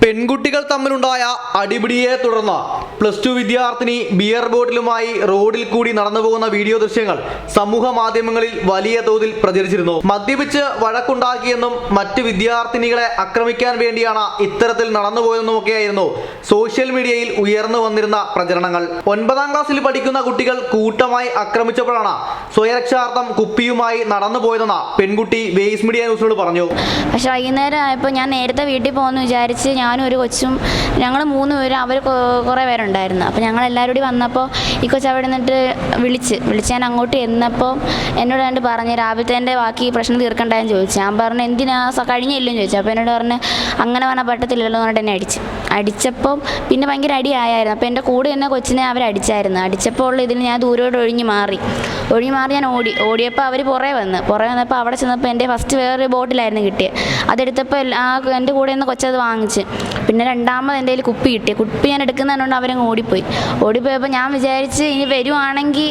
പെൺകുട്ടികൾ തമ്മിലുണ്ടായ അടിപിടിയെ തുടർന്ന് പ്ലസ് ടു വിദ്യാർത്ഥിനി ബിയർ ബോട്ടിലുമായി റോഡിൽ കൂടി നടന്നു പോകുന്ന വീഡിയോ ദൃശ്യങ്ങൾ സമൂഹ മാധ്യമങ്ങളിൽ വലിയ തോതിൽ പ്രചരിച്ചിരുന്നു. മദ്യപിച്ച് വഴക്കുണ്ടാക്കിയെന്നും മറ്റ് വിദ്യാർത്ഥിനികളെ ആക്രമിക്കാൻ വേണ്ടിയാണ് ഇത്തരത്തിൽ നടന്നുപോയെന്നുമൊക്കെയായിരുന്നു സോഷ്യൽ മീഡിയയിൽ ഉയർന്നു വന്നിരുന്ന പ്രചരണങ്ങൾ. ഒൻപതാം ക്ലാസ്സിൽ പഠിക്കുന്ന കുട്ടികൾ കൂട്ടമായി ആക്രമിച്ചപ്പോഴാണ് സ്വയരക്ഷാർത്ഥം കുപ്പിയുമായി നടന്നു പോയതെന്ന പെൺകുട്ടി വേസ് മീഡിയ ന്യൂസിനോട് പറഞ്ഞു. പക്ഷെ വൈകുന്നേരം ആയപ്പോൾ ഞാൻ നേരത്തെ വീട്ടിൽ പോകുമെന്ന് വിചാരിച്ച് ഞാനും ഒരു കൊച്ചും ഞങ്ങൾ മൂന്ന് പേരും അവർ കുറേ പേരുണ്ടായിരുന്നു അപ്പോൾ ഞങ്ങൾ എല്ലാവരും കൂടി വന്നപ്പോൾ ഈ കൊച്ചു അവിടെ നിന്നിട്ട് വിളിച്ച് വിളിച്ച് ഞാൻ അങ്ങോട്ട് എന്നപ്പോൾ എന്നോട് കണ്ട് പറഞ്ഞ് രാവിലത്തെ ബാക്കി പ്രശ്നം തീർക്കണ്ടെന്ന് ചോദിച്ചു. ഞാൻ പറഞ്ഞു എന്തിനാ കഴിഞ്ഞില്ലെന്ന് ചോദിച്ചു. അപ്പോൾ എന്നോട് പറഞ്ഞ് അങ്ങനെ പറഞ്ഞാൽ പറ്റത്തില്ലല്ലോ എന്ന് പറഞ്ഞിട്ട് എന്നെ അടിച്ച്. അടിച്ചപ്പോൾ പിന്നെ ഭയങ്കര അടിയായിരുന്നു അപ്പോൾ എന്റെ കൂടെ എന്ന കൊച്ചിനെ അവർ അടിച്ചായിരുന്നു. അടിച്ചപ്പോൾ ഉള്ള ഇതിൽ ഞാൻ ദൂരോട്ട് ഒഴിഞ്ഞ് മാറി. ഒഴിഞ്ഞ് മാറി ഞാൻ ഓടി. ഓടിയപ്പോൾ അവർ പുറേ വന്ന്. പുറേ വന്നപ്പോൾ അവിടെ ചെന്നപ്പോൾ എന്റെ ഫസ്റ്റ് വേറൊരു ബോട്ടിലായിരുന്നു കിട്ടിയത് അതെടുത്തപ്പോൾ ആ എന്റെ കൂടെ നിന്ന് കൊച്ചത് വാങ്ങിച്ച്. പിന്നെ രണ്ടാമത് എന്റെ കയ്യിൽ കുപ്പി കിട്ടി. കുപ്പി ഞാൻ എടുക്കുന്നതുകൊണ്ട് അവരങ്ങ് ഓടിപ്പോയി. ഓടിപ്പോയപ്പോൾ ഞാൻ വിചാരിച്ച് ഇനി വരുവാണെങ്കിൽ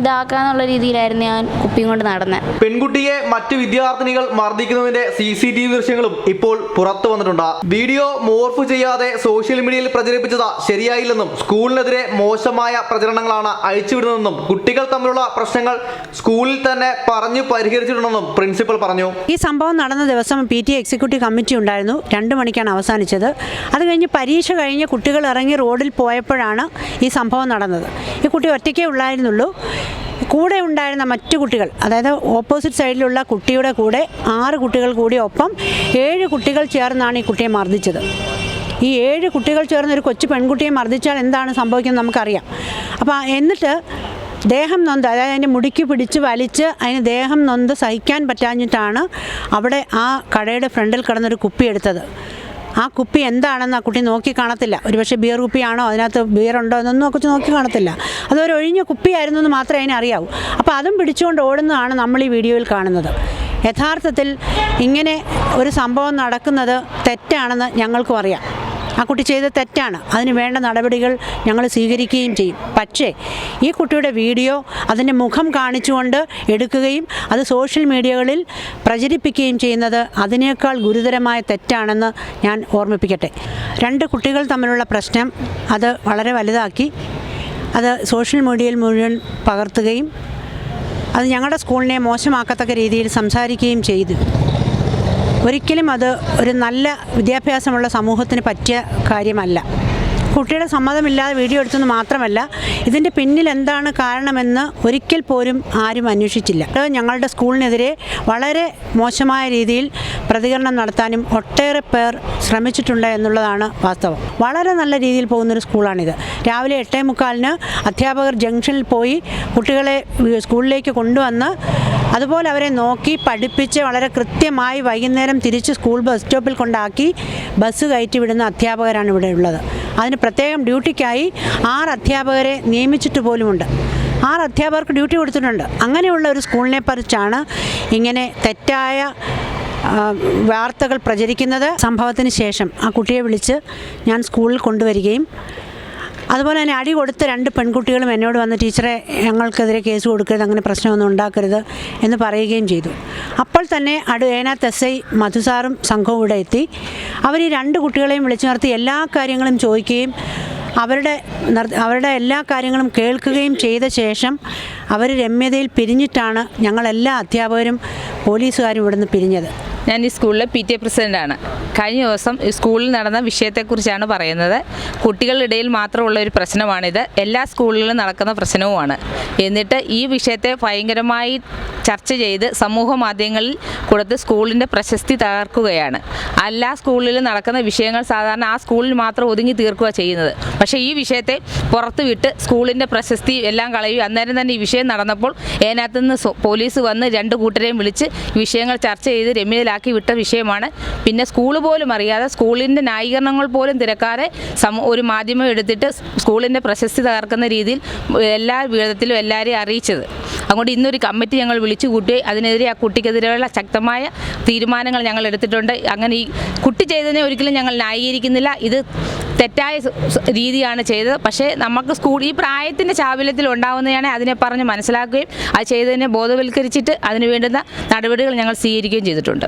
ഇതാക്കാന്നുള്ള രീതിയിലായിരുന്നു ഞാൻ കുപ്പിയും കൊണ്ട് നടന്നത് പെൺകുട്ടിയെ മറ്റ് വിദ്യാർത്ഥിനികൾ മർദ്ദിക്കുന്നതിന്റെ സി സി ടി വി ദൃശ്യങ്ങളും ഇപ്പോൾ പുറത്തു വന്നിട്ടുണ്ട്. വീഡിയോ മോർഫ് ചെയ്യാതെ സോഷ്യൽ മീഡിയയിൽ പ്രചരിപ്പിച്ചത് ശരിയായില്ലെന്നും സ്കൂളിനെതിരെ മോശമായ പ്രചരണങ്ങളാണ് അയച്ചുവിടുന്നതെന്നും കുട്ടികൾ തമ്മിലുള്ള പ്രശ്നങ്ങൾ സ്കൂളിൽ തന്നെ പറഞ്ഞു പരിഹരിച്ചിട്ടുണ്ടെന്നും പ്രിൻസിപ്പൽ പറഞ്ഞു. ഈ സംഭവം നടന്ന ദിവസം പി ടി എക്സിക്യൂട്ടീവ് കമ്മിറ്റി ഉണ്ടായിരുന്നു. രണ്ട് മണിക്കാണ് അവസാനിച്ചത്. അത് കഴിഞ്ഞ് പരീക്ഷ കഴിഞ്ഞ് കുട്ടികൾ ഇറങ്ങി റോഡിൽ പോയപ്പോഴാണ് ഈ സംഭവം നടന്നത്. ഈ കുട്ടി ഒറ്റയ്ക്കേ ഉള്ളായിരുന്നുള്ളൂ. കൂടെ ഉണ്ടായിരുന്ന മറ്റു കുട്ടികൾ അതായത് ഓപ്പോസിറ്റ് സൈഡിലുള്ള കുട്ടിയുടെ കൂടെ ആറ് കുട്ടികൾ കൂടി ഒപ്പം ഏഴ് കുട്ടികൾ ചേർന്നാണ് ഈ കുട്ടിയെ മർദ്ദിച്ചത്. ഈ ഏഴ് കുട്ടികൾ ചേർന്ന് ഒരു കൊച്ചു പെൺകുട്ടിയെ മർദ്ദിച്ചാൽ എന്താണ് സംഭവിക്കുന്നത് നമുക്കറിയാം. അപ്പോൾ എന്നിട്ട് ദേഹം നൊന്ത് അതായത് അതിന്റെ മുടിക്ക് പിടിച്ച് വലിച്ച് അതിന് ദേഹം നൊന്ത് സഹിക്കാൻ പറ്റാഞ്ഞിട്ടാണ് അവിടെ ആ കടയുടെ ഫ്രണ്ടിൽ കിടന്നൊരു കുപ്പി എടുത്തത്. ആ കുപ്പി എന്താണെന്ന് ആ കുട്ടി നോക്കി കാണത്തില്ല. ഒരുപക്ഷെ ബിയർ കുപ്പിയാണോ അതിനകത്ത് ബിയർ ഉണ്ടോ എന്നൊന്നും ഒക്കെ നോക്കി കാണത്തില്ല. അതൊരു ഒഴിഞ്ഞ കുപ്പിയായിരുന്നു എന്ന് മാത്രമേ അതിനറിയാവൂ അപ്പോൾ അതും പിടിച്ചുകൊണ്ട് ഓടുന്നതാണ് നമ്മൾ ഈ വീഡിയോയിൽ കാണുന്നത്. യഥാർത്ഥത്തിൽ ഇങ്ങനെ ഒരു സംഭവം നടക്കുന്നത് തെറ്റാണെന്ന് ഞങ്ങൾക്കും അറിയാം. ആ കുട്ടി ചെയ്ത തെറ്റാണ്. അതിന് വേണ്ട നടപടികൾ ഞങ്ങൾ സ്വീകരിക്കുകയും ചെയ്യും. പക്ഷേ ഈ കുട്ടിയുടെ വീഡിയോ അതിന്റെ മുഖം കാണിച്ചുകൊണ്ട് എടുക്കുകയും അത് സോഷ്യൽ മീഡിയകളിൽ പ്രചരിപ്പിക്കുകയും ചെയ്യുന്നത് അതിനേക്കാൾ ഗുരുതരമായ തെറ്റാണെന്ന് ഞാൻ ഓർമ്മിപ്പിക്കട്ടെ. രണ്ട് കുട്ടികൾ തമ്മിലുള്ള പ്രശ്നം അത് വളരെ വലുതാക്കി. അത് സോഷ്യൽ മീഡിയയിൽ മുഴുവൻ പകർത്തുകയും അത് ഞങ്ങളുടെ സ്കൂളിനെ മോശമാക്കത്തക്ക രീതിയിൽ സംസാരിക്കുകയും ചെയ്തു. ഒരിക്കലും അത് ഒരു നല്ല വിദ്യാഭ്യാസമുള്ള സമൂഹത്തിന് പറ്റിയ കാര്യമല്ല. കുട്ടിയുടെ സമ്മതമില്ലാതെ വീഡിയോ എടുത്തെന്ന് മാത്രമല്ല ഇതിന്റെ പിന്നിൽ എന്താണ് കാരണമെന്ന് ഒരിക്കൽ പോലും ആരും അന്വേഷിച്ചില്ല. ഞങ്ങളുടെ സ്കൂളിനെതിരെ വളരെ മോശമായ രീതിയിൽ പ്രതികരണം നടത്താനും ഒട്ടേറെ പേർ ശ്രമിച്ചിട്ടുണ്ട് എന്നുള്ളതാണ് വാസ്തവം. വളരെ നല്ല രീതിയിൽ പോകുന്നൊരു സ്കൂളാണിത്. രാവിലെ എട്ടേ മുക്കാലിന് അധ്യാപകർ ജംഗ്ഷനിൽ പോയി കുട്ടികളെ സ്കൂളിലേക്ക് കൊണ്ടുവന്ന് അതുപോലെ അവരെ നോക്കി പഠിപ്പിച്ച് വളരെ കൃത്യമായി വൈകുന്നേരം തിരിച്ച് സ്കൂൾ ബസ് സ്റ്റോപ്പിൽ കൊണ്ടാക്കി ബസ് കയറ്റി വിടുന്ന അധ്യാപകരാണ് ഇവിടെ ഉള്ളത്. അതിന് പ്രത്യേകം ഡ്യൂട്ടിക്കായി ആറ് അധ്യാപകരെ നിയമിച്ചിട്ട് പോലുമുണ്ട്. ആറ് അധ്യാപകർക്ക് ഡ്യൂട്ടി കൊടുത്തിട്ടുണ്ട്. അങ്ങനെയുള്ള ഒരു സ്കൂളിനെ പറിച്ചാണ് ഇങ്ങനെ തെറ്റായ വാർത്തകൾ പ്രചരിക്കുന്നത്. സംഭവത്തിന് ശേഷം ആ കുട്ടിയെ വിളിച്ച് ഞാൻ സ്കൂളിൽ കൊണ്ടുവരികയും അതുപോലെ തന്നെ അടി കൊടുത്ത രണ്ട് പെൺകുട്ടികളും എന്നോട് വന്ന് ടീച്ചറെ ഞങ്ങൾക്കെതിരെ കേസ് കൊടുക്കരുത് അങ്ങനെ പ്രശ്നമൊന്നും ഉണ്ടാക്കരുത് എന്ന് പറയുകയും ചെയ്തു. അപ്പോൾ തന്നെ അടു ഏനാത്ത് എസ് ഐ മധുസാറും സംഘവും ഇവിടെ എത്തി. അവർ ഈ രണ്ട് കുട്ടികളെയും വിളിച്ചു നിർത്തി എല്ലാ കാര്യങ്ങളും ചോദിക്കുകയും അവരുടെ അവരുടെ എല്ലാ കാര്യങ്ങളും കേൾക്കുകയും ചെയ്ത ശേഷം അവർ രമ്യതയിൽ പിരിഞ്ഞിട്ടാണ് ഞങ്ങളെല്ലാ അധ്യാപകരും പോലീസുകാരും ഇവിടുന്ന് പിരിഞ്ഞത്. ഞാൻ ഈ സ്കൂളിലെ പി ടി എ പ്രസിഡന്റാണ് കഴിഞ്ഞ ദിവസം ഈ സ്കൂളിൽ നടന്ന വിഷയത്തെക്കുറിച്ചാണ് പറയുന്നത്. കുട്ടികളുടെ മാത്രമുള്ള ഒരു പ്രശ്നമാണിത്. എല്ലാ സ്കൂളുകളിലും നടക്കുന്ന പ്രശ്നവുമാണ്. എന്നിട്ട് ഈ വിഷയത്തെ ഭയങ്കരമായി ചർച്ച ചെയ്ത് സമൂഹ മാധ്യമങ്ങളിൽ കൊടുത്ത് സ്കൂളിന്റെ പ്രശസ്തി തകർക്കുകയാണ്. എല്ലാ സ്കൂളിലും നടക്കുന്ന വിഷയങ്ങൾ സാധാരണ ആ സ്കൂളിൽ മാത്രം ഒതുങ്ങി തീർക്കുക ചെയ്യുന്നത്. പക്ഷേ ഈ വിഷയത്തെ പുറത്ത് വിട്ട് സ്കൂളിന്റെ പ്രശസ്തി എല്ലാം കളയും അന്നേരം തന്നെ ഈ വിഷയം നടന്നപ്പോൾ അതിനകത്ത് നിന്ന് പോലീസ് വന്ന് രണ്ട് കൂട്ടരെയും വിളിച്ച് വിഷയങ്ങൾ ചർച്ച ചെയ്ത് രമ്യയിലാക്കി വിട്ട വിഷയമാണ്. പിന്നെ സ്കൂൾ പോലും അറിയാതെ സ്കൂളിന്റെ ന്യായീകരണങ്ങൾ പോലും തിരക്കാതെ ഒരു മാധ്യമം എടുത്തിട്ട് സ്കൂളിന്റെ പ്രശസ്തി തകർക്കുന്ന രീതിയിൽ എല്ലാ വിധത്തിലും എല്ലാവരെയും അറിയിച്ചത്. അതുകൊണ്ട് ഇന്നൊരു കമ്മിറ്റി ഞങ്ങൾ വിളിച്ചു കൂട്ടി അതിനെതിരെ ആ കുട്ടിക്കെതിരെയുള്ള ശക്തമായ തീരുമാനങ്ങൾ ഞങ്ങൾ എടുത്തിട്ടുണ്ട്. അങ്ങനെ ഈ കുട്ടി ചെയ്തതിനെ ഒരിക്കലും ഞങ്ങൾ ന്യായീകരിക്കുന്നില്ല. ഇത് തെറ്റായ രീതിയാണ് ചെയ്തത്. പക്ഷേ നമുക്ക് സ്കൂൾ ഈ പ്രായത്തിന്റെ ചാബല്യത്തിൽ ഉണ്ടാവുന്നതാണ് അതിനെ പറഞ്ഞ് മനസ്സിലാക്കുകയും അത് ചെയ്തതിനെ ബോധവൽക്കരിച്ചിട്ട് അതിന് വേണ്ടുന്ന നടപടികൾ ഞങ്ങൾ സ്വീകരിക്കുകയും ചെയ്തിട്ടുണ്ട്.